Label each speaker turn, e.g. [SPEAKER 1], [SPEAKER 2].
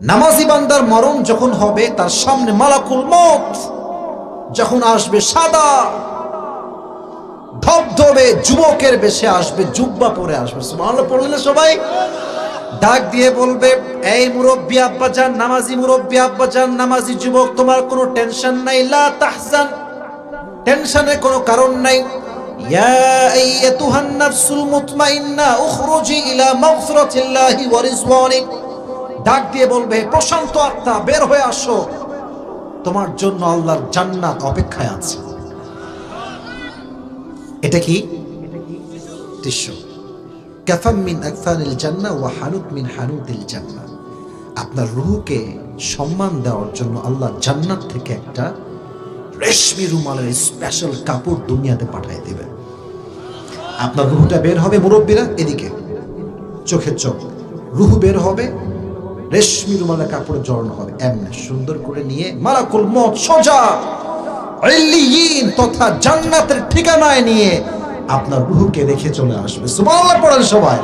[SPEAKER 1] নামাজি বান্দার মরণ যখন হবে, তার সামনে মালাকুল মত যখন আসবে সাদা, ধবধবে যুবকের বেশে আসবে, জুব্বা পরে আসবে। সুবহানাল্লাহ পড়লেন সবাই? ডাক দিয়ে বলবে, এই মুরব্বী আব্বাজান, নামাজি মুরব্বী আব্বাজান, নামাজি যুবক, তোমার কোনো টেনশন নাই, লা তাহজান। টেনশনের কোনো কারণ নাই। ইয়া আইয়াতুহান নাফসুল মুতমাইন্না, উখরুজি ইলা মাগফিরাতিল্লাহি ওয়া রিজওয়ানি ডাক দিয়ে বলবে, প্রশান্ত আত্মা, বের হয়ে আসো। তোমার জন্য আল্লাহর জান্নাত অপেক্ষায় আছে। এটা কি? আপনার রুহকে সম্মান দেওয়ার জন্য আল্লাহ জান্নাত থেকে একটা রেশমি রুমালের স্পেশাল কাপড় দুনিয়াতে পাঠিয়ে দেবে। আপনার রুহটা বের হবে মুরব্বীরা, এদিকে। চোখের চোখ। রুহু বের হবে রেশমি রুমালে কাপড়ে জড়ানো হবে। এমনি সুন্দর করে নিয়ে মালাকুল মত সোজা তথা জান্নাতের ঠিকানায় নিয়ে আপনার রুহুকে রেখে চলে আসবে। সুবহানাল্লাহ পড়েন সবাই।